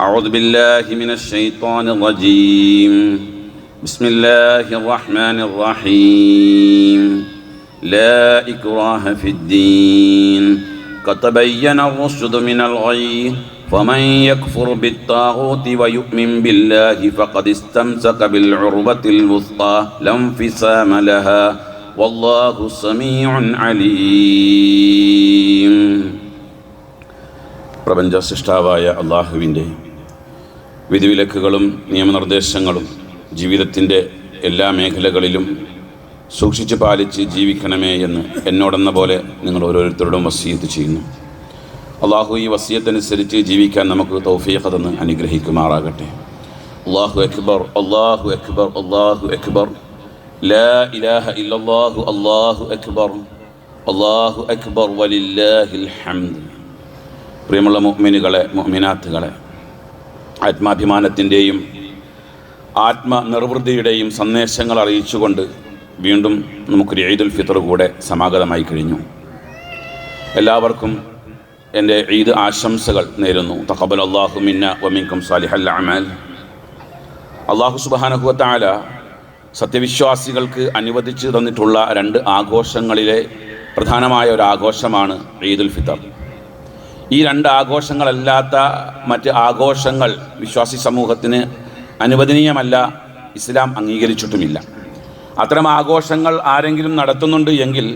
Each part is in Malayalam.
أعوذ بالله من الشيطان الرجيم بسم الله الرحمن الرحيم لا إكراه في الدين قد تبين الرشد من الغي فمن يكفر بالطاغوت ويؤمن بالله فقد استمسك بالعروة الوثقى لا انفصام لها والله سميع عليم പ്രപഞ്ച സൃഷ്ടാവായ അള്ളാഹുവിൻ്റെ വിധിവിലക്കുകളും നിയമനിർദ്ദേശങ്ങളും ജീവിതത്തിന്റെ എല്ലാ മേഖലകളിലും സൂക്ഷിച്ച് പാലിച്ച് ജീവിക്കണമേ എന്ന് എന്നോടെന്ന പോലെ നിങ്ങൾ ഓരോരുത്തരോടും വസീയത്ത് ചെയ്യുന്നു. അള്ളാഹു ഈ വസീയത്തനുസരിച്ച് ജീവിക്കാൻ നമുക്ക് തൗഫീഖ് തന്ന് അനുഗ്രഹിക്കുമാറാകട്ടെ. അള്ളാഹു അക്ബർ അള്ളാഹു അക്ബർ അള്ളാഹു അക്ബർ. ലാ ഇലാഹ ഇല്ലല്ലാഹു അള്ളാഹു അക്ബർ. അള്ളാഹു അക്ബർ വലില്ലാഹിൽ ഹംദ്. പ്രിയമുള്ള മുഅ്മിനുകളെ മുഅ്മിനാത്തുകളെ ആത്മാഭിമാനത്തിന്റെയും ആത്മനിർവൃത്തിയുടെയും സന്ദേശങ്ങൾ അറിയിച്ചുകൊണ്ട് വീണ്ടും നമുക്കൊരു ഈദുൽ ഫിത്തർ കൂടെ സമാഗതമായി കഴിഞ്ഞു. എല്ലാവർക്കും എന്റെ ഈദ് ആശംസകൾ നേരുന്നു. തഖബൽ അള്ളാഹു മിന്ന വമിൻകും സാലിഹൽ അമാൽ. അള്ളാഹു സുബാനഹുവത്താല സത്യവിശ്വാസികൾക്ക് അനുവദിച്ചു തന്നിട്ടുള്ള രണ്ട് ആഘോഷങ്ങളിലെ പ്രധാനമായ ഒരു ആഘോഷമാണ് ഈദുൽ ഫിത്തർ ഈ രണ്ട് ആഘോഷങ്ങളല്ലാത്ത മറ്റ് ആഘോഷങ്ങൾ വിശ്വാസി സമൂഹത്തിന് അനുവദനീയമല്ല ഇസ്ലാം അംഗീകരിച്ചിട്ടുമില്ല. അത്തരം ആഘോഷങ്ങൾ ആരെങ്കിലും നടത്തുന്നുണ്ട് എങ്കിൽ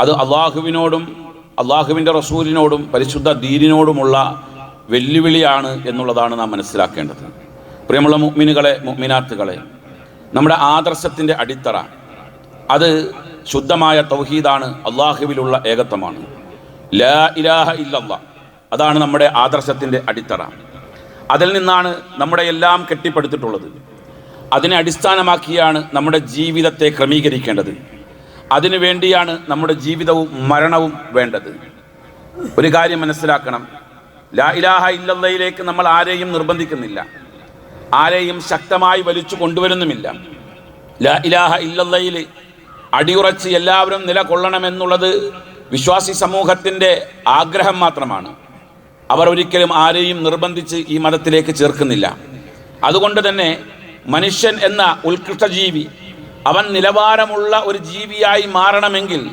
അത് അള്ളാഹുവിനോടും അള്ളാഹുവിന്റെ റസൂലിനോടും പരിശുദ്ധ ദീനിനോടുമുള്ള വെല്ലുവിളിയാണ് എന്നുള്ളതാണ് നാം മനസ്സിലാക്കേണ്ടത്. പ്രിയമുള്ള മുഗ്മിനുകളെ മുഗ്മിനാത്തുകളെ നമ്മുടെ ആദർശത്തിന്റെ അടിത്തറ അത് ശുദ്ധമായ തൗഹീദാണ് അള്ളാഹുവിലുള്ള ഏകത്വമാണ്. ലാ ഇലാഹ ഇല്ലല്ലാ. അതാണ് നമ്മുടെ ആദർശത്തിന്റെ അടിത്തറ. അതിൽ നിന്നാണ് നമ്മുടെ എല്ലാം കെട്ടിപ്പടുത്തിട്ടുള്ളത്. അതിനെ അടിസ്ഥാനമാക്കിയാണ് നമ്മുടെ ജീവിതത്തെ ക്രമീകരിക്കേണ്ടത്. അതിനു വേണ്ടിയാണ് നമ്മുടെ ജീവിതവും മരണവും വേണ്ടത്. ഒരു കാര്യം മനസ്സിലാക്കണം. ലാ ഇലാഹ ഇല്ലയിലേക്ക് നമ്മൾ ആരെയും നിർബന്ധിക്കുന്നില്ല. ആരെയും ശക്തമായി വലിച്ചു കൊണ്ടുവരുന്നുമില്ല. ലാ ഇലാഹ ഇല്ലയിൽ അടിയുറച്ച് എല്ലാവരും നിലകൊള്ളണമെന്നുള്ളത് വിശ്വാസി സമൂഹത്തിന്റെ ആഗ്രഹം മാത്രമാണ്. അവർ ഒരിക്കലും ആരെയും നിർബന്ധിച്ച് ഈ മതത്തിലേക്ക് ചേർക്കുന്നില്ല. അതുകൊണ്ട് തന്നെ മനുഷ്യൻ എന്ന ഉത്കൃഷ്ട ജീവി അവൻ നിലവാരമുള്ള ഒരു ജീവിയായി മാറണമെങ്കിൽ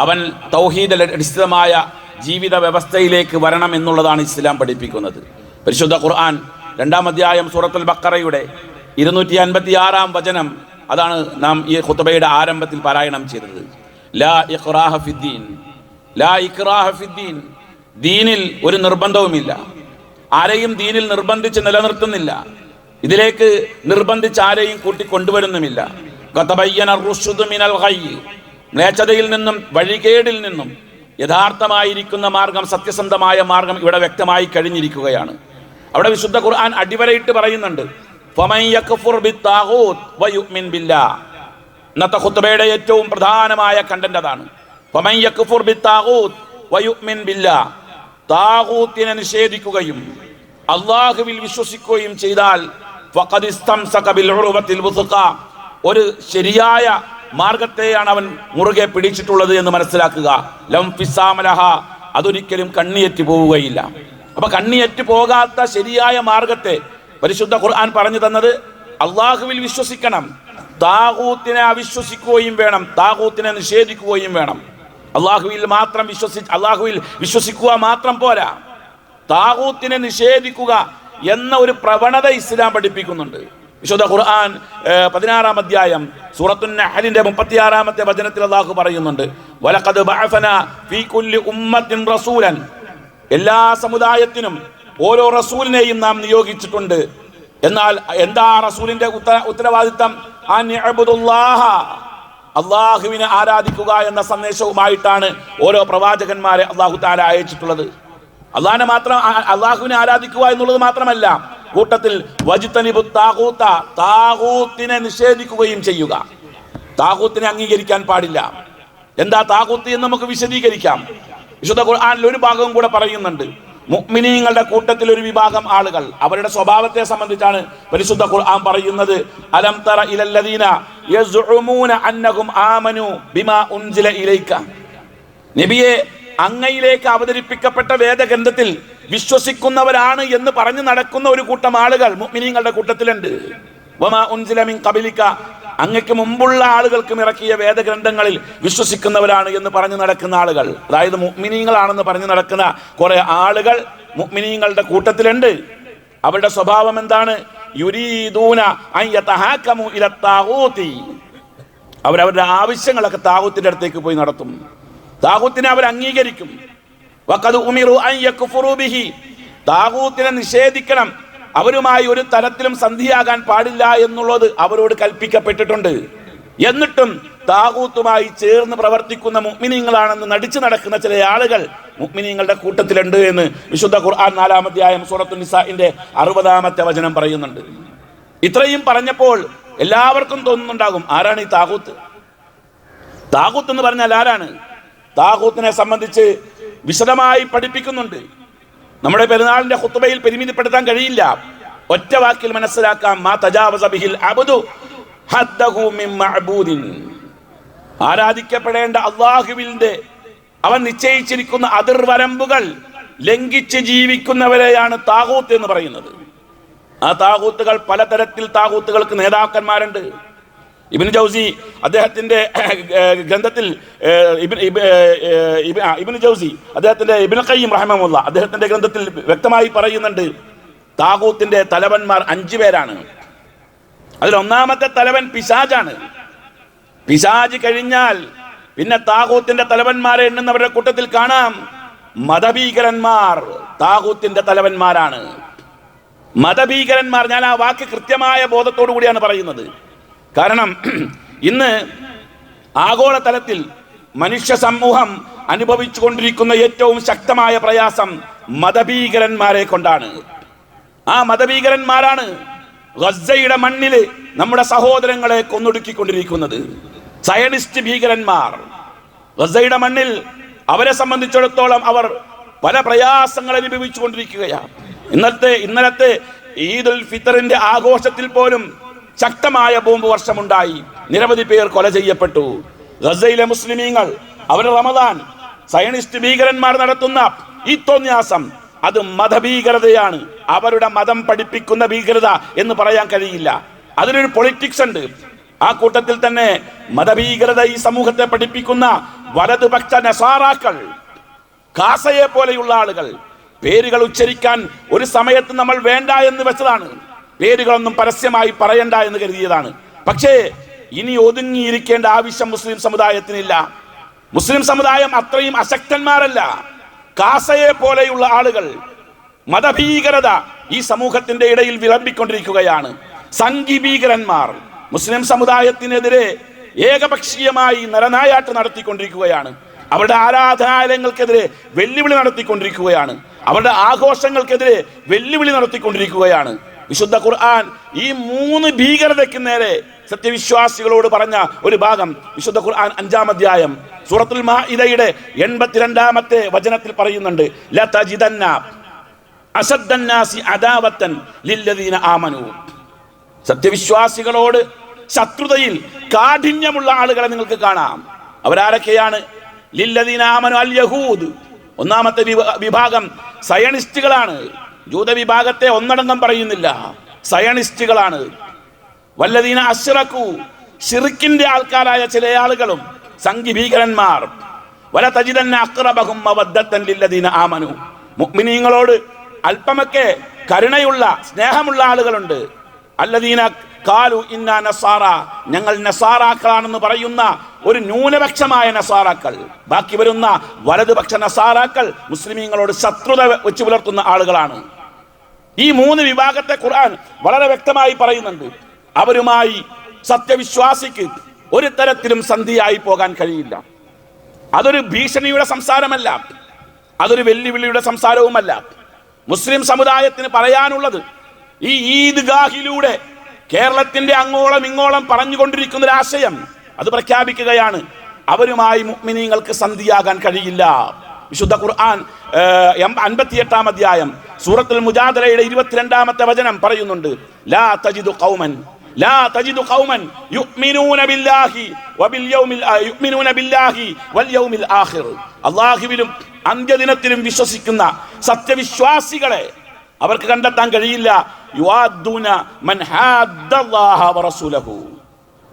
അവൻ തൗഹീദ അടിസ്ഥിതമായ ജീവിത വ്യവസ്ഥയിലേക്ക് വരണം എന്നുള്ളതാണ് ഇസ്ലാം പഠിപ്പിക്കുന്നത്. പരിശുദ്ധ ഖുർആൻ രണ്ടാം അധ്യായം സൂറത്തുൽ ബക്കറയുടെ ഇരുന്നൂറ്റി അൻപത്തി ആറാം വചനം അതാണ് നാം ഈ ഖുത്തബയുടെ ആരംഭത്തിൽ പാരായണം ചെയ്തത്. ലാ ഇഖ്റാഹ ഫിദ്ദീൻ. ലാ ഇഖ്റാഹ ഫിദ്ദീൻ. ദീനിൽ ഒരു നിർബന്ധവുമില്ല. ആരെയും ദീനിൽ നിർബന്ധിച്ച് നിലനിർത്തുന്നില്ല. ഇതിലേക്ക് നിർബന്ധിച്ച് ആരെയും കൂട്ടി കൊണ്ടുവരുന്നുമില്ല മ്ലേച്ഛതയിൽ നിന്നും വഴികേടിൽ നിന്നും യഥാർത്ഥമായിരിക്കുന്ന മാർഗം സത്യസന്ധമായ മാർഗം ഇവിടെ വ്യക്തമായി കഴിഞ്ഞിരിക്കുകയാണ്. അവിടെ വിശുദ്ധ ഖുർആൻ അടിവരയിട്ട് പറയുന്നുണ്ട്. ഇന്നത്തെ ഖുത്ബയുടെ ഏറ്റവും പ്രധാനമായ കണ്ടന്റ് അതാണ്. താഗൂത്തിനെ നിഷേധിക്കുകയും അള്ളാഹുവിൽ വിശ്വസിക്കുകയും ചെയ്താൽ ഒരു ശരിയായ മാർഗത്തെയാണ് അവൻ മുറുകെ പിടിച്ചിട്ടുള്ളത് എന്ന് മനസ്സിലാക്കുക. ലം ഫിസാമലഹ അതൊരിക്കലും കണ്ണിയേറ്റ് പോവുകയില്ല. അപ്പൊ കണ്ണിയേറ്റ് പോകാത്ത ശരിയായ മാർഗത്തെ പരിശുദ്ധ ഖുർആൻ പറഞ്ഞു തന്നത് അള്ളാഹുവിൽ വിശ്വസിക്കണം. താകൂത്തിനെ അവിശ്വസിക്കുകയും വേണം താകൂത്തിനെ നിഷേധിക്കുകയും വേണം. അള്ളാഹുവിൽ മാത്രം വിശ്വസി അള്ളാഹുവിൽ വിശ്വസിക്കുക മാത്രം പോരാ. താഹൂത്തിനെ നിഷേധിക്കുക എന്ന ഒരു പ്രവണത ഇസ്ലാം പഠിപ്പിക്കുന്നുണ്ട്. വിശുദ്ധ ഖുർആൻ പതിനാറാം അധ്യായം സൂറത്തുൻ നഹലിന്റെ മുപ്പത്തിയാറാമത്തെ വചനത്തിൽ അള്ളാഹു പറയുന്നുണ്ട്. വലഖദ് ഫീ കുല്ലി ഉമ്മത്തിൻ റസൂലൻ. എല്ലാ സമുദായത്തിനും ഓരോ റസൂലിനെയും നാം നിയോഗിച്ചിട്ടുണ്ട്. എന്നാൽ എന്താ റസൂലിന്റെ ഉത്തര ഉത്തരവാദിത്തം? അള്ളാഹുവിനെ ആരാധിക്കുക എന്ന സന്ദേശവുമായിട്ടാണ് ഓരോ പ്രവാചകന്മാരെ അള്ളാഹു താല അയച്ചിട്ടുള്ളത്. അള്ളാഹിനെ മാത്രം അള്ളാഹുവിനെ ആരാധിക്കുക എന്നുള്ളത് മാത്രമല്ല കൂട്ടത്തിൽ വജിത്തനിബു താകൂത്ത താകൂത്തിനെ നിഷേധിക്കുകയും ചെയ്യുക. താകൂത്തിനെ അംഗീകരിക്കാൻ പാടില്ല. എന്താ താകൂത്ത് എന്ന് നമുക്ക് വിശദീകരിക്കാം. വിശുദ്ധ ഖുർആാനിൽ ഒരു ഭാഗവും കൂടെ പറയുന്നുണ്ട്. മുഅ്മിനീങ്ങളുടെ കൂട്ടത്തിൽ ഒരു വിഭാഗം ആളുകൾ. അവരുടെ സ്വഭാവത്തെ സംബന്ധിച്ചാണ് പരിശുദ്ധ ഖുർആൻ പറയുന്നത്. അലം തറ ഇലല്ലദീന നബിയെ അങ്ങയിലേക്ക് അവതരിപ്പിക്കപ്പെട്ട വേദഗ്രന്ഥത്തിൽ വിശ്വസിക്കുന്നവരാണ് എന്ന് പറഞ്ഞു നടക്കുന്ന ഒരു കൂട്ടം ആളുകൾ മുഅ്മിനീങ്ങളുടെ കൂട്ടത്തിലുണ്ട്. ഖബലിക. അങ്ങക്ക് മുമ്പുള്ള ആളുകൾക്കും ഇറക്കിയ വേദഗ്രന്ഥങ്ങളിൽ വിശ്വസിക്കുന്നവരാണ് എന്ന് പറഞ്ഞു നടക്കുന്ന ആളുകൾ. അതായത് മുഅ്മിനീങ്ങളാണെന്ന് പറഞ്ഞു നടക്കുന്ന കുറെ ആളുകൾ മുഅ്മിനീങ്ങളുടെ കൂട്ടത്തിലുണ്ട്. അവരുടെ സ്വഭാവം എന്താണ്? യുരീദൂന അവരവരുടെ ആവശ്യങ്ങളൊക്കെ താഹൂത്തിന്റെ അടുത്തേക്ക് പോയി നടത്തും. താഹൂത്തിനെ അവർ അംഗീകരിക്കും. താഹൂത്തിനെ നിഷേധിക്കണം. അവരുമായി ഒരു തരത്തിലും സന്ധിയാകാൻ പാടില്ല എന്നുള്ളത് അവരോട് കൽപ്പിക്കപ്പെട്ടിട്ടുണ്ട്. എന്നിട്ടും താകൂത്തുമായി ചേർന്ന് പ്രവർത്തിക്കുന്ന മുഅ്മിനീങ്ങളാണെന്ന് നടിച്ചു നടക്കുന്ന ചില ആളുകൾ മുഅ്മിനീങ്ങളുടെ കൂട്ടത്തിലുണ്ട് എന്ന് വിശുദ്ധ ഖുർആൻ നാലാമധ്യായം സൂറത്തു നിസാഇന്റെ അറുപതാമത്തെ വചനം പറയുന്നുണ്ട്. ഇത്രയും പറഞ്ഞപ്പോൾ എല്ലാവർക്കും തോന്നുന്നുണ്ടാകും ആരാണ് ഈ താകൂത്ത് താകൂത്ത് എന്ന് പറഞ്ഞാൽ ആരാണ്? താകൂത്തിനെ സംബന്ധിച്ച് വിശദമായി പഠിപ്പിക്കുന്നുണ്ട്. നമ്മുടെ പെരുന്നാളിന്റെ ഹുത്തുബയിൽ പരിമിതിപ്പെടുത്താൻ കഴിയില്ല. ഒറ്റ വാക്കിൽ മനസ്സിലാക്കാം മാ തജാവസ ബിഹിൽ അബ്ദു ഹദ്ദഹു മിൻ മഅബൂദിൻ. ആരാധിക്കപ്പെടേണ്ട അള്ളാഹുവിന്റെ അവൻ നിശ്ചയിച്ചിരിക്കുന്ന അതിർവരമ്പുകൾ ലംഘിച്ച് ജീവിക്കുന്നവരെയാണ് താകൂത്ത് എന്ന് പറയുന്നത്. ആ താകൂത്തുകൾ പലതരത്തിൽ താകൂത്തുകൾക്ക് നേതാക്കന്മാരുണ്ട്. ഇബിൻ ജൗസി അദ്ദേഹത്തിന്റെ ഗ്രന്ഥത്തിൽ ഇബ്ൻ- ജൗസി അദ്ദേഹത്തിന്റെ ഇബിൻ ഖയ്യിം റഹ്മുള്ള അദ്ദേഹത്തിന്റെ ഗ്രന്ഥത്തിൽ വ്യക്തമായി പറയുന്നുണ്ട് താകൂത്തിന്റെ തലവന്മാർ അഞ്ചു പേരാണ്. അതിൽ ഒന്നാമത്തെ തലവൻ പിശാജാണ്. പിശാജ് കഴിഞ്ഞാൽ പിന്നെ താകൂത്തിന്റെ തലവന്മാരെ എണ്ണുന്നവരുടെ കൂട്ടത്തിൽ കാണാം. മതഭീകരന്മാർ താകൂത്തിന്റെ തലവന്മാരാണ്. മതഭീകരന്മാർ ഞാൻ ആ വാക്ക് കൃത്യമായ ബോധത്തോടു കൂടിയാണ് പറയുന്നത്. കാരണം ഇന്ന് ആഗോളതലത്തിൽ മനുഷ്യ സമൂഹം അനുഭവിച്ചു കൊണ്ടിരിക്കുന്ന ഏറ്റവും ശക്തമായ പ്രയാസം മതഭീകരന്മാരെ കൊണ്ടാണ്. ആ മതഭീകരന്മാരാണ് ഗസയുടെ മണ്ണിൽ നമ്മുടെ സഹോദരങ്ങളെ കൊന്നൊടുക്കിക്കൊണ്ടിരിക്കുന്നത്. സയനിസ്റ്റ് ഭീകരന്മാർ ഗസയുടെ മണ്ണിൽ അവരെ സംബന്ധിച്ചിടത്തോളം അവർ പല പ്രയാസങ്ങൾ അനുഭവിച്ചു കൊണ്ടിരിക്കുകയാണ്. ഇന്നത്തെ ഇന്നലത്തെ ഈദുൽ ഫിത്തറിന്റെ ആഘോഷത്തിൽ പോലും ശക്തമായ ബോംബ് വർഷമുണ്ടായി. നിരവധി പേർ കൊല ചെയ്യപ്പെട്ടു. ഗസയിലെ മുസ്ലിമീങ്ങൾ അവരുടെ റമദാൻ സയനിസ്റ്റ് ഭീകരന്മാർ നടത്തുന്ന ഈ തോന്യാസം അത് മതഭീകരതയാണ്. അവരുടെ മതം പഠിപ്പിക്കുന്ന ഭീകരത എന്ന് പറയാൻ കഴിയില്ല. അതിനൊരു പൊളിറ്റിക്സ് ഉണ്ട്. ആ കൂട്ടത്തിൽ തന്നെ മതഭീകരത ഈ സമൂഹത്തെ പഠിപ്പിക്കുന്ന വലതുപക്ഷ നസാറാക്കൾ കാസയെ പോലെയുള്ള ആളുകൾ. പേരുകൾ ഉച്ചരിക്കാൻ ഒരു സമയത്ത് നമ്മൾ വേണ്ട എന്ന് വെച്ചതാണ്. പേരുകളൊന്നും പരസ്യമായി പറയണ്ട എന്ന് കരുതിയതാണ്. പക്ഷേ ഇനി ഒതുങ്ങിയിരിക്കേണ്ട ആവശ്യം മുസ്ലിം സമുദായത്തിനില്ല. മുസ്ലിം സമുദായം അത്രയും അശക്തന്മാരല്ല. കാസയെ പോലെയുള്ള ആളുകൾ മതഭീകരത ഈ സമൂഹത്തിന്റെ ഇടയിൽ വിളമ്പിക്കൊണ്ടിരിക്കുകയാണ്. സംഘി ഭീകരന്മാർ മുസ്ലിം സമുദായത്തിനെതിരെ ഏകപക്ഷീയമായി നരനായാട്ട് നടത്തിക്കൊണ്ടിരിക്കുകയാണ്. അവരുടെ ആരാധനാലയങ്ങൾക്കെതിരെ വെല്ലുവിളി നടത്തിക്കൊണ്ടിരിക്കുകയാണ്. അവരുടെ ആഘോഷങ്ങൾക്കെതിരെ വെല്ലുവിളി നടത്തിക്കൊണ്ടിരിക്കുകയാണ്. വിശുദ്ധ ഖുർആൻ ഈ മൂന്ന് ഭീകരതയ്ക്ക് നേരെ സത്യവിശ്വാസികളോട് പറഞ്ഞ ഒരു ഭാഗം. വിശുദ്ധ ഖുർആൻ അഞ്ചാം അധ്യായം സൂറത്തുൽ മാഇദയുടെ എൺപത്തിരണ്ടാമത്തെ വചനത്തിൽ പറയുന്നുണ്ട് ലതജിദന്ന അസദ്ദന്നാസി അദാവത്തൻ ലില്ലദീന ആമനു. സത്യവിശ്വാസികളോട് ശത്രുതയിൽ കാഠിന്യമുള്ള ആളുകളെ നിങ്ങൾക്ക് കാണാം. അവരാരൊക്കെയാണ്? ലില്ലദീന ആമനു അൽ യഹൂദ്. ഒന്നാമത്തെ വിഭാഗം സയണിസ്റ്റുകളാണ്. ജൂത വിഭാഗത്തെ ഒന്നടങ്കം പറയുന്നില്ല. സയണിസ്റ്റുകളാണ്. വല്ലദീന അശ്റക്കു ഷിർക്കിന്റെ ആൾക്കാരായ ചില ആളുകളും സംഘി ഭീകരന്മാർ. വല തജിതന്ന അക്രബഹും ലില്ലദീന ആമനു. മുഅ്മിനീങ്ങളോട് അല്പമൊക്കെ കരുണയുള്ള സ്നേഹമുള്ള ആളുകളുണ്ട്. അല്ലദീന കാലു ഇന്ന നസാറ. ഞങ്ങൾ നസാറാക്കളാണെന്ന് പറയുന്ന ഒരു ന്യൂനപക്ഷമായ നസാറാക്കൾ. ബാക്കി വരുന്ന വലതുപക്ഷ നസാറാക്കൾ മുസ്ലിമീങ്ങളോട് ശത്രുത വെച്ച് പുലർത്തുന്ന ആളുകളാണ്. ഈ മൂന്ന് വിഭാഗത്തെ ഖുർആൻ വളരെ വ്യക്തമായി പറയുന്നുണ്ട്. അവരുമായി സത്യവിശ്വാസിക്ക് ഒരു തരത്തിലും സന്ധിയായി പോകാൻ കഴിയില്ല. അതൊരു ഭീഷണിയുടെ സംസാരമല്ല. അതൊരു വെല്ലുവിളിയുടെ സംസാരവുമല്ല. മുസ്ലിം സമുദായത്തിന് പറയാനുള്ളത് ഈ ഈദ്ഗാഹിലൂടെ കേരളത്തിന്റെ അങ്ങോളം ഇങ്ങോളം പറഞ്ഞുകൊണ്ടിരിക്കുന്ന ഒരു ആശയം അത് പ്രഖ്യാപിക്കുകയാണ്. അവരുമായി മുഅ്മിനീങ്ങൾക്ക് സന്ധിയാകാൻ കഴിയില്ല. വിശുദ്ധ ഖുർആൻ അൻപത്തിയെട്ടാം അധ്യായം സൂറത്തുൽ മുജാദലയുടെ ഇരുപത്തിരണ്ടാമത്തെ വചനം പറയുന്നുണ്ട്. ലാ തജിദു കൗമൻ ലാ തജിദു ഖൗമൻ യുഅ്മിനൂന ബില്ലാഹി വബിൽ യൗമിൽ യുഅ്മിനൂന ബില്ലാഹി വൽ യൗമിൽ ആഖിർ. അല്ലാഹുവിലും അന്ത്യദിനത്തിലും വിശ്വസിക്കുന്ന സത്യവിശ്വാസികളെ അവർക്ക് കണ്ടെത്താൻ കഴിയില്ല.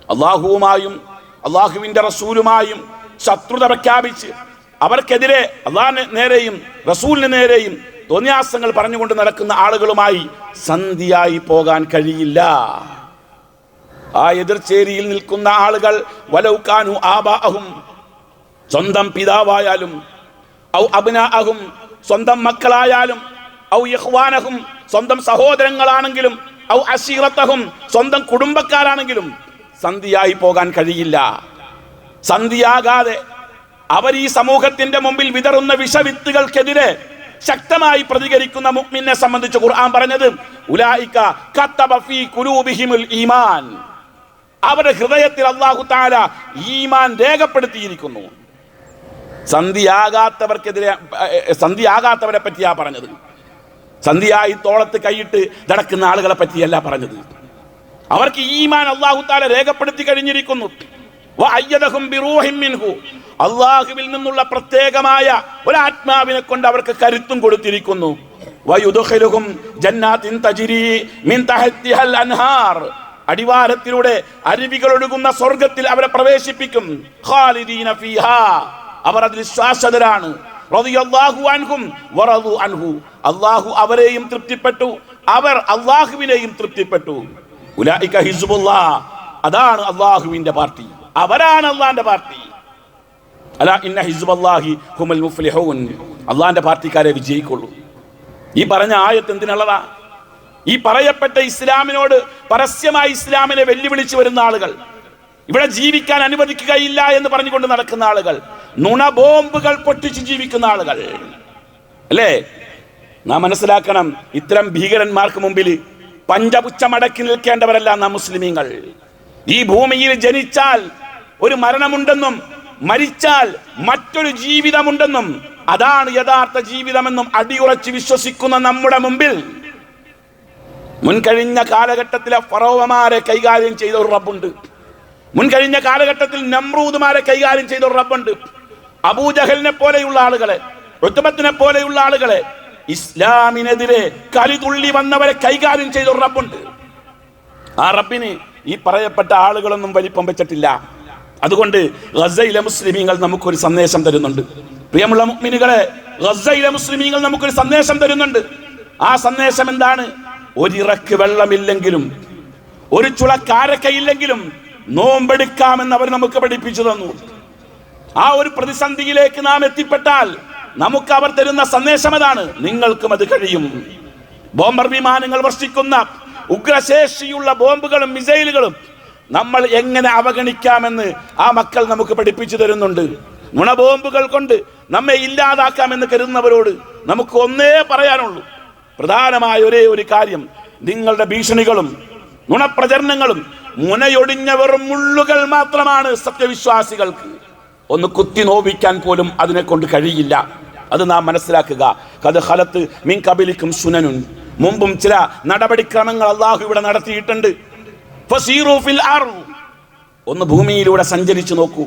അള്ളാഹുവുമായും അള്ളാഹുവിന്റെ റസൂലുമായും ശത്രുത പ്രഖ്യാപിച്ച് അവർക്കെതിരെ അള്ളാഹിന് നേരെയും റസൂലിന് നേരെയും തോന്നിയാസങ്ങൾ പറഞ്ഞുകൊണ്ട് നടക്കുന്ന ആളുകളുമായി സന്ധിയായി പോകാൻ കഴിയില്ല. ആ എതിർചേരിയിൽ നിൽക്കുന്ന ആളുകൾ വലൗക്കാനു ആബാഅഹും സ്വന്തം പിതാവായാലും ഔ അബ്നാഅഹും സ്വന്തം മക്കളായാലും ഔ യഹ്വാനഹും സ്വന്തം സഹോദരങ്ങളാണെങ്കിലും ഔ അശീറത്തഹും സ്വന്തം കുടുംബക്കാരാണെങ്കിലും സന്ധിയായി പോകാൻ കഴിയില്ല. സന്ധിയാകാതെ അവർ ഈ സമൂഹത്തിന്റെ മുമ്പിൽ വിതറുന്ന വിഷവിത്തുകൾക്കെതിരെ ശക്തമായി പ്രതികരിക്കുന്ന മുഅ്മിനെ സംബന്ധിച്ച് ഖുർആൻ പറഞ്ഞത് ഉലായിക ഫീ ഈമാൻ. അവരുടെ ഹൃദയത്തിൽ അള്ളാഹു താല ഈമാൻ രേഖപ്പെടുത്തിയിരിക്കുന്നു. സന്ധിയാകാത്തവർക്കെതിരെ സന്ധിയാകാത്തവരെ പറ്റിയാ പറഞ്ഞത്. സന്ധിയായി തോളത്ത് കൈയിട്ട് നടക്കുന്ന ആളുകളെ പറ്റിയല്ല പറഞ്ഞത്. അവർക്ക് ഈമാൻ അള്ളാഹു താല രേഖപ്പെടുത്തി കഴിഞ്ഞിരിക്കുന്നു. അള്ളാഹുവിൽ നിന്നുള്ള പ്രത്യേകമായ ഒരു ആത്മാവിനെ കൊണ്ട് അവർക്ക് കരുത്തും കൊടുത്തിരിക്കുന്നു. അടിവാരത്തിലൂടെ അരുവികൾ ഒഴുകുന്ന സ്വർഗത്തിൽ അവരെ പ്രവേശിപ്പിക്കും. അവർ അതിൽ ശാശ്വതരാണ് അൻഹും അള്ളാഹു അവരെയും തൃപ്തിപ്പെട്ടു. അവർ അള്ളാഹുവിനെയും തൃപ്തിപ്പെട്ടു. ഉലായിക ഹിസ്ബുല്ലാ. അതാണ് അള്ളാഹുവിന്റെ പാർട്ടി. അവരാണ് അള്ളാന്റെ പാർട്ടി. അല ഇന്ന ഹിസ്ബല്ലാഹി ഹുമൽ മുഫ്ലിഹൂൻ. അള്ളാന്റെ പാർട്ടിക്കാരെ വിജയിക്കുള്ളൂ. ഈ പറഞ്ഞ ആയത്ത് എന്തിനുള്ളതാ? ഈ പറയപ്പെട്ട ഇസ്ലാമിനോട് പരസ്യമായി ഇസ്ലാമിനെ വെല്ലുവിളിച്ചു വരുന്ന ആളുകൾ. ഇവിടെ ജീവിക്കാൻ അനുവദിക്കുകയില്ല എന്ന് പറഞ്ഞുകൊണ്ട് നടക്കുന്ന ആളുകൾ. നുണ ബോംബുകൾ പൊട്ടിച്ച് ജീവിക്കുന്ന ആളുകൾ. അല്ലേ? നാം മനസ്സിലാക്കണം ഇത്തരം ഭീകരന്മാർക്ക് മുമ്പിൽ പഞ്ചപുച്ചമടക്കി നിൽക്കേണ്ടവരല്ല നാം മുസ്ലിമീങ്ങൾ. ഈ ഭൂമിയിൽ ജനിച്ചാൽ ഒരു മരണമുണ്ടെന്നും മരിച്ചാൽ മറ്റൊരു ജീവിതമുണ്ടെന്നും അതാണ് യഥാർത്ഥ ജീവിതമെന്നും അടിയുറച്ച് വിശ്വസിക്കുന്ന നമ്മുടെ മുമ്പിൽ മുൻകഴിഞ്ഞ കാലഘട്ടത്തിലെ ഫറോവമാരെ കൈകാര്യം ചെയ്ത ഒരു റബ്ബുണ്ട്. മുൻകഴിഞ്ഞ കാലഘട്ടത്തിൽ നമ്രൂദുമാരെ കൈകാര്യം ചെയ്ത ഒരു റബ്ബുണ്ട്. അബൂജഹലിനെ പോലെയുള്ള ആളുകളെ ഒത്തുമത്തിനെ പോലെയുള്ള ആളുകളെ ഇസ്ലാമിനെതിരെ കലിതുള്ളി വന്നവരെ കൈകാര്യം ചെയ്ത റബ്ബുണ്ട്. ആ റബ്ബിന് ഈ പറയപ്പെട്ട ആളുകളൊന്നും വലിപ്പം വെച്ചിട്ടില്ല. അതുകൊണ്ട് ഗസയിലെ മുസ്ലിമീങ്ങൾ നമുക്കൊരു സന്ദേശം തരുന്നുണ്ട്. പ്രിയമുള്ള മുഅ്മിനുകളെ ഗസയിലെ മുസ്ലിമീങ്ങൾ നമുക്കൊരു സന്ദേശം തരുന്നുണ്ട്. ആ സന്ദേശം എന്താണ്? ഒരിറക്ക് വെള്ളമില്ലെങ്കിലും ഒരു ചുള കാരക്കയില്ലെങ്കിലും നോമ്പെടുക്കാമെന്ന് അവർ നമുക്ക് പഠിപ്പിച്ചു തന്നു. ആ ഒരു പ്രതിസന്ധിയിലേക്ക് നാം എത്തിപ്പെട്ടാൽ നമുക്ക് അവർ തരുന്ന സന്ദേശം അതാണ് നിങ്ങൾക്കും അത് കഴിയും. ബോംബർ വിമാനങ്ങൾ വർഷിക്കുന്ന ഉഗ്രശേഷിയുള്ള ബോംബുകളും മിസൈലുകളും നമ്മൾ എങ്ങനെ അവഗണിക്കാമെന്ന് ആ മക്കൾ നമുക്ക് പഠിപ്പിച്ചു തരുന്നുണ്ട്. ഗുണബോംബുകൾ കൊണ്ട് നമ്മെ ഇല്ലാതാക്കാമെന്ന് കരുതുന്നവരോട് നമുക്ക് ഒന്നേ പറയാനുള്ളൂ. പ്രധാനമായ ഒരേ ഒരു കാര്യം നിങ്ങളുടെ ഭീഷണികളും ഗുണപ്രചരണങ്ങളും മുനയൊടിഞ്ഞ വെറും മുള്ളുകൾ മാത്രമാണ് സത്യവിശ്വാസികൾക്ക്. ഒന്ന് കുത്തി നോവിക്കാൻ പോലും അതിനെ കൊണ്ട് കഴിയില്ല. അത് നാം മനസ്സിലാക്കുക. കത് ഹലത്ത് മിൻ കബിലിക്കും സുനനുൻ. മുമ്പും ചില നടപടിക്രമങ്ങൾ അള്ളാഹു ഇവിടെ നടത്തിയിട്ടുണ്ട്. ഒന്ന് ഭൂമിയിലൂടെ സഞ്ചരിച്ചു നോക്കൂ.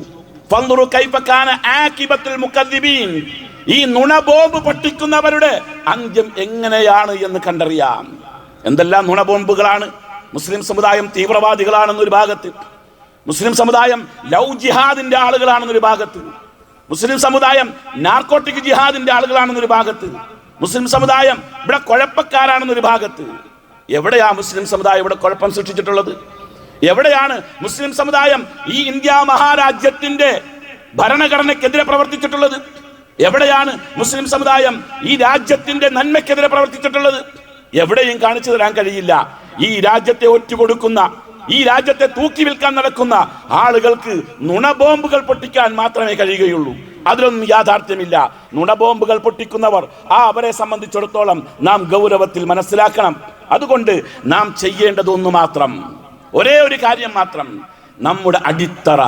ഈ നുണ ബോംബ് പൊട്ടിക്കുന്നവരുടെ അന്ത്യം എങ്ങനെയാണ് എന്ന് കണ്ടറിയാം. എന്തെല്ലാം നുണ ബോംബുകളാണ്? മുസ്ലിം സമുദായം തീവ്രവാദികളാണെന്നൊരു ഭാഗത്ത്. മുസ്ലിം സമുദായം ലവ് ജിഹാദിന്റെ ആളുകളാണെന്നൊരു ഭാഗത്ത്. മുസ്ലിം സമുദായം നാർക്കോട്ടിക് ജിഹാദിന്റെ ആളുകളാണെന്നൊരു ഭാഗത്ത്. മുസ്ലിം സമുദായം ഇവിടെ കുഴപ്പക്കാരാണെന്നൊരു ഭാഗത്ത്. എവിടെയാ മുസ്ലിം സമുദായം ഇവിടെ കുഴപ്പം സൃഷ്ടിച്ചിട്ടുള്ളത്? എവിടെയാണ് മുസ്ലിം സമുദായം ഈ ഇന്ത്യ മഹാരാജ്യത്തിന്റെ ഭരണഘടനയ്ക്കെതിരെ പ്രവർത്തിച്ചിട്ടുള്ളത്? എവിടെയാണ് മുസ്ലിം സമുദായം ഈ രാജ്യത്തിന്റെ നന്മയ്ക്കെതിരെ പ്രവർത്തിച്ചിട്ടുള്ളത്? എവിടെയും കാണിച്ചു തരാൻ കഴിയില്ല. ഈ രാജ്യത്തെ ഒറ്റുകൊടുക്കുന്ന ഈ രാജ്യത്തെ തൂക്കി വിൽക്കാൻ നടക്കുന്ന ആളുകൾക്ക് നുണബോംബുകൾ പൊട്ടിക്കാൻ മാത്രമേ കഴിയുകയുള്ളൂ. അതിലൊന്നും യാഥാർത്ഥ്യമില്ല. നുണബോംബുകൾ പൊട്ടിക്കുന്നവർ ആ അവരെ സംബന്ധിച്ചിടത്തോളം നാം ഗൗരവത്തിൽ മനസ്സിലാക്കണം. അതുകൊണ്ട് നാം ചെയ്യേണ്ടത് ഒന്ന് മാത്രം. ഒരേ ഒരു കാര്യം മാത്രം. നമ്മുടെ അടിത്തറ.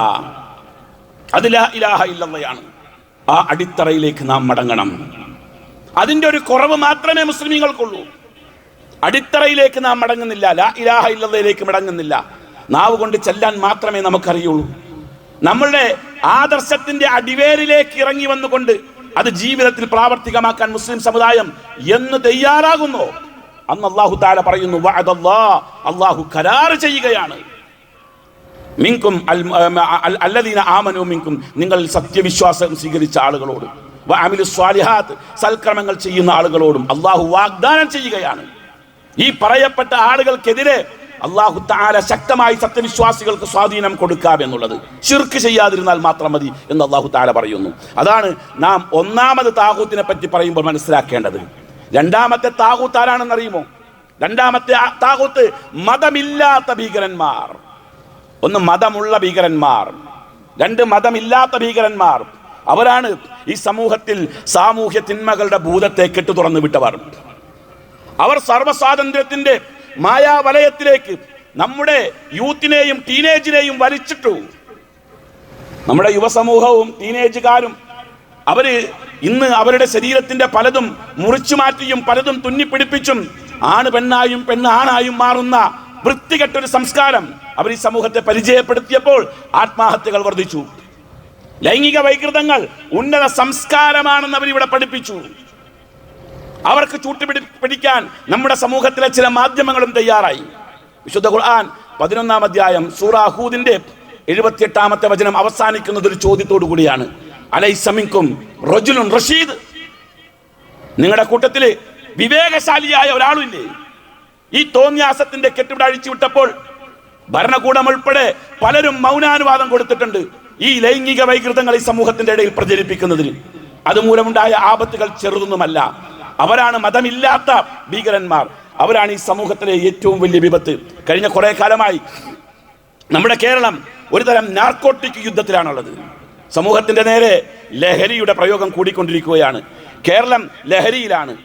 അതില ഇലാഹ ഇല്ലവയാണ് ആ അടിത്തറയിലേക്ക് നാം മടങ്ങണം. അതിന്റെ ഒരു കുറവ് മാത്രമേ മുസ്ലിമീങ്ങൾക്കുള്ളൂ. അടിത്തറയിലേക്ക് നാം മടങ്ങുന്നില്ല. ലാ ഇലാഹ ഇല്ലതയിലേക്ക് മടങ്ങുന്നില്ല. നാവ് കൊണ്ട് ചെല്ലാൻ മാത്രമേ നമുക്കറിയുള്ളൂ. നമ്മളുടെ ആദർശത്തിന്റെ അടിവേരിലേക്ക് ഇറങ്ങി വന്നുകൊണ്ട് അത് ജീവിതത്തിൽ പ്രാവർത്തികമാക്കാൻ മുസ്ലിം സമുദായം എന്ന് തയ്യാറാകുന്നു. അന്ന് അള്ളാഹു താല പറയുന്നു അള്ളാഹു കരാറ് ചെയ്യുകയാണ്. മിങ്കും മിങ്കും നിങ്ങൾ സത്യവിശ്വാസം സ്വീകരിച്ച ആളുകളോട്. സൽക്രമങ്ങൾ ചെയ്യുന്ന ആളുകളോടും അള്ളാഹു വാഗ്ദാനം ചെയ്യുകയാണ്. ഈ പറയപ്പെട്ട ആളുകൾക്കെതിരെ അള്ളാഹു താല ശക്തമായി സത്യവിശ്വാസികൾക്ക് സ്വാധീനം കൊടുക്കാം എന്നുള്ളത്. ശിർക്ക് ചെയ്യാതിരുന്നാൽ മാത്രം മതി എന്ന് അള്ളാഹു താല പറയുന്നു. അതാണ് നാം ഒന്നാമത് താഹൂത്തിനെ പറ്റി പറയുമ്പോൾ മനസ്സിലാക്കേണ്ടത്. രണ്ടാമത്തെ താഹൂത്ത് ആരാണെന്ന് അറിയുമോ രണ്ടാമത്തെ താഹൂത്ത് മതമില്ലാത്ത ഭീകരന്മാർ. ഒന്ന് മതമുള്ള ഭീകരന്മാർ. രണ്ട് മതമില്ലാത്ത ഭീകരന്മാർ. അവരാണ് ഈ സമൂഹത്തിൽ സാമൂഹ്യ തിന്മകളുടെ ഭൂതത്തെ കെട്ടു തുറന്നു വിട്ടവർ. അവർ സർവസ്വാതന്ത്ര്യത്തിന്റെ മായാവലയത്തിലേക്ക് നമ്മുടെ യൂത്തിനെയും ടീനേജിനെയും വലിച്ചിട്ടു. നമ്മുടെ യുവസമൂഹവും ടീനേജുകാരും അവർ ഇന്ന് അവരുടെ ശരീരത്തിന്റെ പലതും മുറിച്ചു മാറ്റിയും പലതും തുന്നിപ്പിടിപ്പിച്ചും ആണ് പെണ്ണായും പെണ്ണ് ആണായും മാറുന്ന വൃത്തികെട്ടൊരു സംസ്കാരം അവർ ഈ സമൂഹത്തെ പരിചയപ്പെടുത്തിയപ്പോൾ ആത്മഹത്യകൾ വർദ്ധിച്ചു. ലൈംഗിക വൈകൃതങ്ങൾ ഉന്നത സംസ്കാരമാണെന്ന് അവരിവിടെ പഠിപ്പിച്ചു. അവർക്ക് ചൂട്ടുപിടി പിടിക്കാൻ നമ്മുടെ സമൂഹത്തിലെ ചില മാധ്യമങ്ങളും തയ്യാറായി. വിശുദ്ധ ഖുർആൻ പതിനൊന്നാം അധ്യായം സൂറാഹൂദിന്റെ എഴുപത്തിയെട്ടാമത്തെ വചനം അവസാനിക്കുന്നത് ഒരു ചോദ്യത്തോടു കൂടിയാണ്. അലൈസമിക്കും റജുലുൻ റഷീദ്. നിങ്ങളുടെ കൂട്ടത്തിൽ വിവേകശാലിയായ ഒരാളുമില്ലേ? ഈ തോന്നിയാസത്തിന്റെ കെട്ടിട അഴിച്ചു വിട്ടപ്പോൾ ഭരണകൂടം ഉൾപ്പെടെ പലരും മൗനാനുവാദം കൊടുത്തിട്ടുണ്ട് ഈ ലൈംഗിക വൈകൃതങ്ങൾ ഈ സമൂഹത്തിന്റെ ഇടയിൽ പ്രചരിപ്പിക്കുന്നതിന്. അതുമൂലമുണ്ടായ ആപത്തുകൾ ചെറുതൊന്നുമല്ല. അവരാണ് മതമില്ലാത്ത ഭീകരന്മാർ. അവരാണ് ഈ സമൂഹത്തിലെ ഏറ്റവും വലിയ വിപത്ത്. കഴിഞ്ഞ കുറെ കാലമായി നമ്മുടെ കേരളം ഒരുതരം നാർക്കോട്ടിക് യുദ്ധത്തിലാണുള്ളത്. സമൂഹത്തിന്റെ നേരെ ലഹരിയുടെ പ്രയോഗം കൂടിക്കൊണ്ടിരിക്കുകയാണ്. കേരളം ലഹരിയിലാണ്.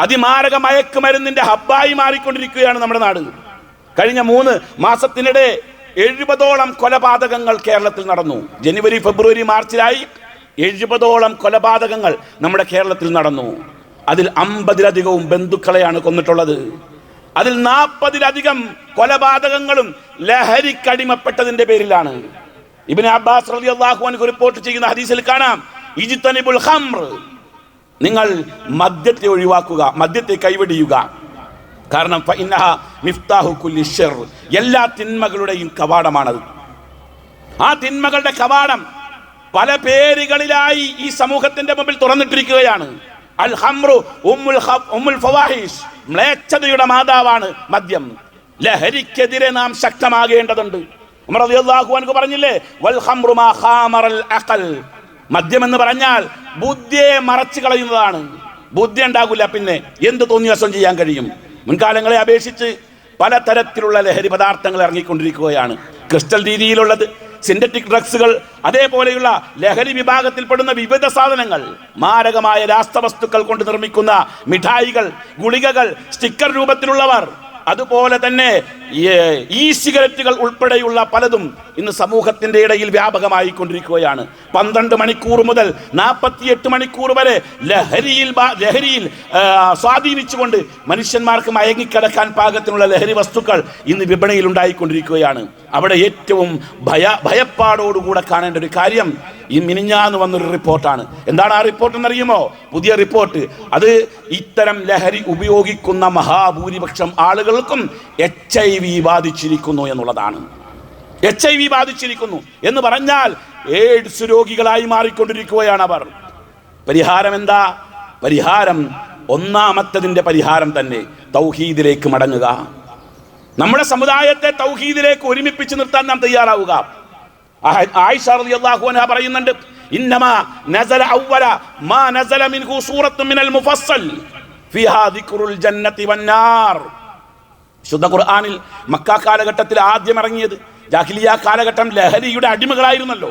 അതിമാരക മയക്കുമരുന്നിന്റെ ഹബ്ബായി മാറിക്കൊണ്ടിരിക്കുകയാണ് നമ്മുടെ നാട്. കഴിഞ്ഞ മൂന്ന് മാസത്തിനിടെ എഴുപതോളം കൊലപാതകങ്ങൾ കേരളത്തിൽ നടന്നു. ജനുവരി ഫെബ്രുവരി മാർച്ചിലായി എഴുപതോളം കൊലപാതകങ്ങൾ നമ്മുടെ കേരളത്തിൽ നടന്നു. അതിൽ അമ്പതിലധികവും ബന്ധുക്കളെയാണ് കൊന്നിട്ടുള്ളത്. അതിൽ നാൽപ്പതിലധികം കൊലപാതകങ്ങളും ലഹരിക്കടിമപ്പെട്ടതിന്റെ പേരിലാണ്. ഇബിന് അബ്ബാസ് റിപ്പോർട്ട് ചെയ്യുന്ന ഹദീസിൽ കാണാം ഇജിത്തനിബുൽ നിങ്ങൾ മദ്യത്തെ ഒഴിവാക്കുക മദ്യത്തെ കൈവെടിയുക. കാരണം മിഫ്താഹു എല്ലാ തിന്മകളുടെയും കവാടമാണത്. ആ തിന്മകളുടെ കവാടം പല പേരുകളിലായി ഈ സമൂഹത്തിന്റെ മുമ്പിൽ തുറന്നിട്ടിരിക്കുകയാണ്. അൽ ഫവാഹിഷ് മ്ലേച്ഛതയുടെ മാതാവാണ് മദ്യം. ലഹരിക്കെതിരെ നാം ശക്തമാകേണ്ടതുണ്ട്. ഉമർ അൻഹു പറഞ്ഞില്ലേ വൽ മാ ഖാമറൽ അഖൽ. മദ്യം എന്ന് പറഞ്ഞാൽ ബുദ്ധിയെ മറച്ചു കളയുന്നതാണ്. ബുദ്ധി ഉണ്ടാകില്ല പിന്നെ എന്ത് തോന്നിയാസം ചെയ്യാൻ കഴിയും? മുൻകാലങ്ങളെ അപേക്ഷിച്ച് പലതരത്തിലുള്ള ലഹരി പദാർത്ഥങ്ങൾ ഇറങ്ങിക്കൊണ്ടിരിക്കുകയാണ്. ക്രിസ്റ്റൽ രീതിയിലുള്ളത്. സിന്തറ്റിക് ഡ്രഗ്സുകൾ അതേപോലെയുള്ള ലഹരി വിഭാഗത്തിൽപ്പെടുന്ന വിവിധ സാധനങ്ങൾ മാരകമായ രാസവസ്തുക്കൾ കൊണ്ട് നിർമ്മിക്കുന്ന മിഠായികൾ ഗുളികകൾ സ്റ്റിക്കർ രൂപത്തിലുള്ളവർ. അതുപോലെ തന്നെ ഈ സിഗരറ്റുകൾ ഉൾപ്പെടെയുള്ള പലതും ഇന്ന് സമൂഹത്തിന്റെ ഇടയിൽ വ്യാപകമായി കൊണ്ടിരിക്കുകയാണ് പന്ത്രണ്ട് മണിക്കൂർ മുതൽ നാൽപ്പത്തിയെട്ട് മണിക്കൂർ വരെ ലഹരിയിൽ ലഹരിയിൽ സ്വാധീനിച്ചുകൊണ്ട് മനുഷ്യന്മാർക്ക് മയങ്ങിക്കിടക്കാൻ പാകത്തിനുള്ള ലഹരി വസ്തുക്കൾ ഇന്ന് വിപണിയിൽ ഉണ്ടായിക്കൊണ്ടിരിക്കുകയാണ്. അവിടെ ഏറ്റവും ഭയ ഭയപ്പാടോടുകൂടെ കാണേണ്ട ഒരു കാര്യം ഈ മിനിഞ്ഞാന്ന് വന്നൊരു റിപ്പോർട്ടാണ്. എന്താണ് ആ റിപ്പോർട്ട് എന്നറിയുമോ പുതിയ റിപ്പോർട്ട്. അത് ഇത്തരം ലഹരി ഉപയോഗിക്കുന്ന മഹാഭൂരിപക്ഷം ആളുകൾക്കും എച്ച് ഐ വി ബാധിച്ചിരിക്കുന്നു എന്നുള്ളതാണ്. എച്ച് ഐ വി ബാധിച്ചിരിക്കുന്നു എന്ന് പറഞ്ഞാൽ എയ്ഡ്സ് രോഗികളായി മാറിക്കൊണ്ടിരിക്കുകയാണ് അവർ. പരിഹാരം എന്താ പരിഹാരം ഒന്നാമത്തതിന്റെ പരിഹാരം തന്നെ തൗഹീദിലേക്ക് മടങ്ങുക. നമ്മുടെ സമുദായത്തെ തൗഹീദിലേക്ക് ഒരുമിപ്പിച്ച് നിർത്താൻ നാം തയ്യാറാവുക. ആയിഷ റളിയല്ലാഹു അൻഹ പറയുന്നുണ്ട് ഇന്നമാ നസല അവല മാ നസല മിൻഹു സൂറത്തു മിനൽ മുഫസ്സൽ ഫിഹാ ദിക്റുൽ ജന്നതി വന്നാർ ശുദ്ധ ഖുർആനിൽ മക്ക കാലഘട്ടത്തിൽ ആദ്യം ഇറങ്ങിയത് ജാഹിലിയ കാലഘട്ടം ലഹരിയുടെ അടിമകളായിരുന്നല്ലോ.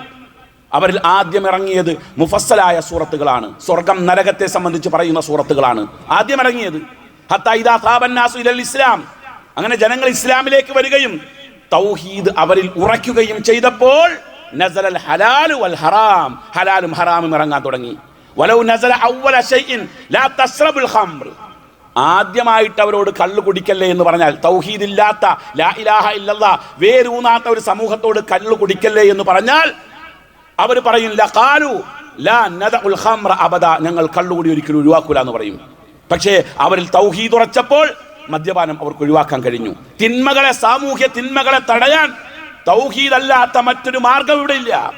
അവരിൽ ആദ്യം ഇറങ്ങിയത് മുഫസ്സലായ സൂറത്തുകളാണ്. സ്വർഗം നരകത്തെ സംബന്ധിച്ച് പറയുന്ന സൂറത്തുകളാണ് ആദ്യം ഇറങ്ങിയത്. ഹത്ത ഇദാ ഇലൽ ഇസ്ലാം. അങ്ങനെ ജനങ്ങൾ ഇസ്ലാമിലേക്ക് വരികയും തൗഹീദ് അവരിൽ ഉറയ്ക്കുകയും ചെയ്തപ്പോൾ നസലൽ ഹലാലു വൽ ഹറാം. ഹലാലും ഹറാമും ഇറങ്ങാൻ തുടങ്ങി. വലൗ നസല ലാ തസ്റബുൽ ഖംർ ആദ്യമായിട്ട് അവരോട് കള്ള് കുടിക്കല്ലേ എന്ന് പറഞ്ഞാൽ തൗഹീദില്ലാത്ത ലാ ഇലാഹ വേരൂന്നാത്ത ഒരു സമൂഹത്തോട് കള്ള് കുടിക്കല്ലേ എന്ന് പറഞ്ഞാൽ അവർ പറയും ലഖാലു ലാ അബദ. ഞങ്ങൾ കള്ളുകൂടി ഒരിക്കലും ഒഴിവാക്കൂല എന്ന് പറയും. പക്ഷേ അവരിൽ തൗഹീദ് ഉറച്ചപ്പോൾ മദ്യപാനം അവർക്ക് ഒഴിവാക്കാൻ കഴിഞ്ഞു. തിന്മകളെ സാമൂഹ്യ തിന്മകളെ തടയാൻ തൗഹീദല്ലാത്ത മറ്റൊരു മാർഗം ഇവിടെ ഇല്ല.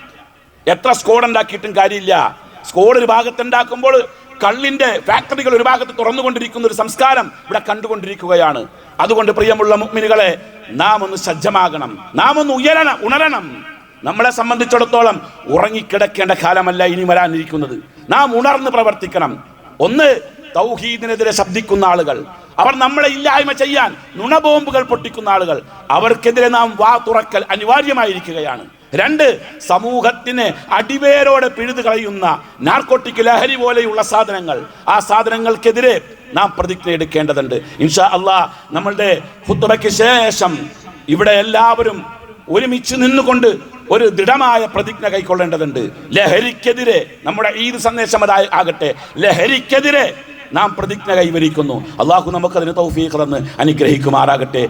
എത്ര സ്കോഡ് ഉണ്ടാക്കിയിട്ടും കാര്യമില്ല. സ്കോഡ് ഒരു ഭാഗത്ത് ഉണ്ടാക്കുമ്പോൾ കള്ളിന്റെ ഫാക്ടറികൾ ഒരു ഭാഗത്ത് തുറന്നുകൊണ്ടിരിക്കുന്ന ഒരു സംസ്കാരം ഇവിടെ കണ്ടുകൊണ്ടിരിക്കുകയാണ്. അതുകൊണ്ട് പ്രിയമുള്ള മുഗ്മിനുകളെ നാം ഒന്ന് സജ്ജമാകണം. നാം ഒന്ന് ഉയരണം ഉണരണം. നമ്മളെ സംബന്ധിച്ചിടത്തോളം ഉറങ്ങിക്കിടക്കേണ്ട കാലമല്ല ഇനി വരാനിരിക്കുന്നത്. നാം ഉണർന്ന് പ്രവർത്തിക്കണം. ഒന്ന് തൗഹീദിനെതിരെ ശബ്ദിക്കുന്ന ആളുകൾ. അവർ നമ്മളെ ഇല്ലായ്മ ചെയ്യാൻ നുണബോംബുകൾ പൊട്ടിക്കുന്ന ആളുകൾ. അവർക്കെതിരെ നാം വാ തുറക്കൽ അനിവാര്യമായിരിക്കുകയാണ്. രണ്ട് സമൂഹത്തിന് അടിവേരോടെ പിഴുതു കളയുന്ന നാർക്കോട്ടിക് ലഹരി പോലെയുള്ള സാധനങ്ങൾ. ആ സാധനങ്ങൾക്കെതിരെ നാം പ്രതിജ്ഞ എടുക്കേണ്ടതുണ്ട്. ഇൻഷാ അള്ളാ നമ്മളുടെ ഹുത്തുറയ്ക്ക് ശേഷം ഇവിടെ എല്ലാവരും ഒരുമിച്ച് നിന്നുകൊണ്ട് ഒരു ദൃഢമായ പ്രതിജ്ഞ കൈക്കൊള്ളേണ്ടതുണ്ട്. ലഹരിക്കെതിരെ നമ്മുടെ ഈദ് സന്ദേശം അതായി ആകട്ടെ. ലഹരിക്കെതിരെ നാം പ്രതിജ്ഞ കൈവരിക്കുന്നു. അള്ളാഹു നമുക്കതിന് തൗഫീഖ് തന്ന് അനുഗ്രഹിക്കുമാറാകട്ടെ.